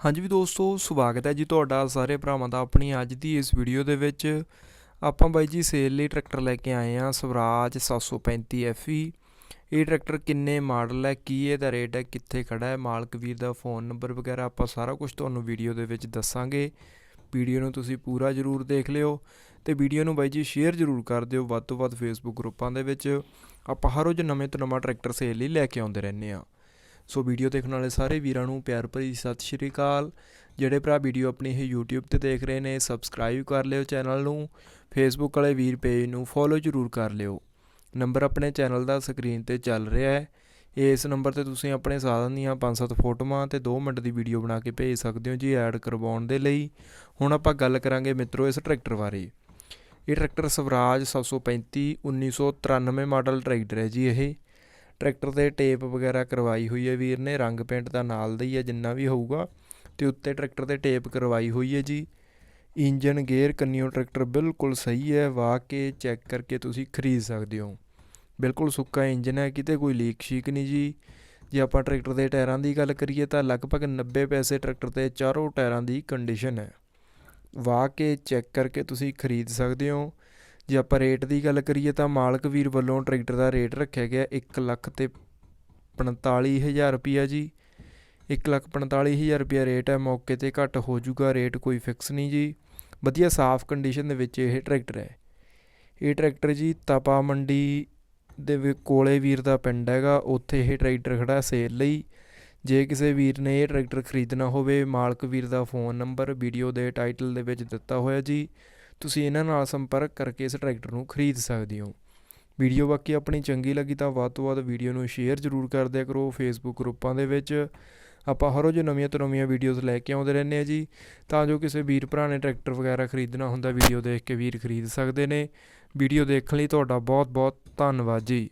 ਹਾਂਜੀ ਵੀ ਦੋਸਤੋ, ਸਵਾਗਤ ਹੈ ਜੀ ਤੁਹਾਡਾ ਸਾਰੇ ਭਰਾਵਾਂ ਦਾ ਆਪਣੀ ਅੱਜ ਦੀ ਇਸ ਵੀਡੀਓ ਦੇ ਵਿੱਚ। ਆਪਾਂ ਬਾਈ ਜੀ ਸੇਲ ਲਈ ਟਰੈਕਟਰ ਲੈ ਕੇ ਆਏ ਆ ਸਵਰਾਜ 735 FE ਇਹ ਟਰੈਕਟਰ ਕਿੰਨੇ ਮਾਡਲ ਹੈ, ਕੀ ਇਹਦਾ ਰੇਟ ਹੈ, ਕਿੱਥੇ ਖੜਾ ਹੈ, ਮਾਲਕ ਵੀਰ ਦਾ ਫੋਨ ਨੰਬਰ ਵਗੈਰਾ ਆਪਾਂ ਸਾਰਾ ਕੁਝ ਤੁਹਾਨੂੰ ਵੀਡੀਓ ਦੇ ਵਿੱਚ ਦੱਸਾਂਗੇ। ਵੀਡੀਓ ਨੂੰ ਤੁਸੀਂ ਪੂਰਾ ਜ਼ਰੂਰ ਦੇਖ ਲਿਓ ਤੇ ਵੀਡੀਓ ਨੂੰ ਬਾਈ ਜੀ ਸ਼ੇਅਰ ਜ਼ਰੂਰ ਕਰ ਦਿਓ, ਵੱਧ ਤੋਂ ਵੱਧ ਫੇਸਬੁੱਕ ਗਰੁੱਪਾਂ ਦੇ ਵਿੱਚ। ਆਪਾਂ ਹਰ ਰੋਜ਼ ਨਵੇਂ ਤੋਂ ਨਵਾਂ ਟਰੈਕਟਰ ਸੇਲ ਲਈ ਲੈ ਕੇ ਆਉਂਦੇ ਰਹਿੰਦੇ ਆ ਸੋ ਵੀਡੀਓ ਦੇਖਣ ਵਾਲੇ ਸਾਰੇ ਵੀਰਾਂ ਨੂੰ ਪਿਆਰ ਭਰੀ ਸਤਿ ਸ਼੍ਰੀ ਅਕਾਲ। ਜਿਹੜੇ ਭਰਾ ਵੀਡੀਓ ਆਪਣੀ ਇਹ YouTube ਤੇ ਦੇਖ ਰਹੇ ਨੇ ਸਬਸਕ੍ਰਾਈਬ ਕਰ ਲਿਓ ਚੈਨਲ ਨੂੰ ਫੇਸਬੁੱਕ ਵਾਲੇ ਵੀਰ ਪੇਜ ਨੂੰ ਫੋਲੋ ਜ਼ਰੂਰ ਕਰ ਲਿਓ। ਨੰਬਰ ਆਪਣੇ ਚੈਨਲ ਦਾ ਸਕਰੀਨ ਤੇ ਚੱਲ ਰਿਹਾ ਹੈ। ਇਸ ਨੰਬਰ ਤੇ ਤੁਸੀਂ ਆਪਣੇ ਸਾਧਨ ਦੀਆਂ 5-7 ਫੋਟੋਆਂ ਤੇ 2 ਮਿੰਟ ਦੀ ਵੀਡੀਓ ਬਣਾ ਕੇ ਭੇਜ ਸਕਦੇ ਹੋ ਜੀ ਐਡ ਕਰਵਾਉਣ ਦੇ ਲਈ। ਹੁਣ ਆਪਾਂ ਗੱਲ ਕਰਾਂਗੇ ਮਿੱਤਰੋ ਇਸ ਟਰੈਕਟਰ ਬਾਰੇ। ਇਹ ਟਰੈਕਟਰ ਸਵਰਾਜ 735 1993 ਮਾਡਲ ਟਰੈਕਟਰ ਹੈ ਜੀ ਇਹ। ਟਰੈਕਟਰ ਤੇ ਟੇਪ ਵਗੈਰਾ ਕਰਵਾਈ ਹੋਈ ਹੈ ਵੀਰ ਨੇ, ਰੰਗ ਪੇਂਟ ਦਾ ਨਾਲ ਦਾ ਹੀ ਹੈ, ਜਿੰਨਾ ਵੀ ਹੋਊਗਾ। ਤੇ ਉੱਤੇ ਟਰੈਕਟਰ ਤੇ ਟੇਪ ਕਰਵਾਈ ਹੋਈ ਹੈ ਜੀ। ਇੰਜਨ, ਗੇਅਰ, ਕੰਨਿਓ ਟਰੈਕਟਰ ਬਿਲਕੁਲ ਸਹੀ ਹੈ, ਵਾਹ ਕੇ ਚੈੱਕ ਕਰਕੇ ਤੁਸੀਂ ਖਰੀਦ ਸਕਦੇ ਹੋ। ਬਿਲਕੁਲ ਸੁੱਕਾ ਇੰਜਨ ਹੈ, ਕਿਤੇ ਕੋਈ ਲੀਕ ਸ਼ੀਕ ਨਹੀਂ ਜੀ। ਜੇ ਆਪਾਂ ਟਰੈਕਟਰ ਦੇ ਟਾਇਰਾਂ ਦੀ ਗੱਲ ਕਰੀਏ ਤਾਂ ਲਗਭਗ 90 ਪੈਸੇ ਟਰੈਕਟਰ ਤੇ ਚਾਰੋਂ ਟਾਇਰਾਂ ਦੀ ਕੰਡੀਸ਼ਨ ਹੈ। ਵਾਹ ਕੇ ਚੈੱਕ ਕਰਕੇ ਤੁਸੀਂ ਖਰੀਦ ਸਕਦੇ ਹੋ। ਜੇ ਆਪਾਂ ਰੇਟ ਦੀ ਗੱਲ ਕਰੀਏ ਤਾਂ ਮਾਲਕ ਵੀਰ ਵੱਲੋਂ ਟਰੈਕਟਰ ਦਾ ਰੇਟ ਰੱਖਿਆ ਗਿਆ 1 ਲੱਖ ਤੇ 45000 ਰੁਪਿਆ ਜੀ। 1 ਲੱਖ 45000 ਰੁਪਿਆ ਰੇਟ ਹੈ, ਮੌਕੇ ਤੇ ਘੱਟ ਹੋ ਜਾਊਗਾ ਰੇਟ ਕੋਈ ਫਿਕਸ ਨਹੀਂ ਜੀ। ਵਧੀਆ ਸਾਫ਼ ਕੰਡੀਸ਼ਨ ਦੇ ਵਿੱਚ ਇਹ ਟਰੈਕਟਰ ਹੈ। ਇਹ ਟਰੈਕਟਰ ਜੀ ਤਪਾ ਮੰਡੀ ਦੇ ਵਿ- ਕੋਲੇ ਵੀਰ ਦਾ ਪਿੰਡ ਹੈਗਾ, ਉੱਥੇ ਇਹ ਟਰੈਕਟਰ ਖੜਾ ਸੇਲ ਲਈ। ਜੇ ਕਿਸੇ ਵੀਰ ਨੇ ਇਹ ਟਰੈਕਟਰ ਖਰੀਦਣਾ ਹੋਵੇ, ਮਾਲਕ ਵੀਰ ਦਾ ਫੋਨ ਨੰਬਰ ਵੀਡੀਓ ਦੇ ਟਾਈਟਲ ਦੇ ਵਿੱਚ ਦਿੱਤਾ ਹੋਇਆ ਜੀ। ਤੁਸੀਂ ਇਹਨਾਂ ਨਾਲ ਸੰਪਰਕ ਕਰਕੇ ਇਸ ਟਰੈਕਟਰ ਨੂੰ ਖਰੀਦ ਸਕਦੇ ਹੋ। ਵੀਡੀਓ ਬਾਕੀ ਆਪਣੀ ਚੰਗੀ ਲੱਗੀ ਤਾਂ ਵੱਧ ਤੋਂ ਵੱਧ ਵੀਡੀਓ ਨੂੰ ਸ਼ੇਅਰ ਜ਼ਰੂਰ ਕਰ ਦਿਆ ਕਰੋ। ਫੇਸਬੁੱਕ ਗਰੁੱਪਾਂ ਦੇ ਵਿੱਚ ਆਪਾਂ ਹਰ ਰੋਜ਼ ਨਵੀਆਂ ਤੋਂ ਨਵੀਆਂ ਵੀਡੀਓਜ਼ ਲੈ ਕੇ ਆਉਂਦੇ ਰਹਿੰਦੇ ਆ ਜੀ। ਤਾਂ ਜੋ ਕਿਸੇ ਵੀਰ ਭਰਾ ਨੇ ਟਰੈਕਟਰ ਵਗੈਰਾ ਖਰੀਦਣਾ ਹੁੰਦਾ ਵੀਡੀਓ ਦੇਖ ਕੇ ਵੀਰ ਖਰੀਦ ਸਕਦੇ ਨੇ। ਵੀਡੀਓ ਦੇਖਣ ਲਈ ਤੁਹਾਡਾ ਬਹੁਤ ਬਹੁਤ ਧੰਨਵਾਦ ਜੀ।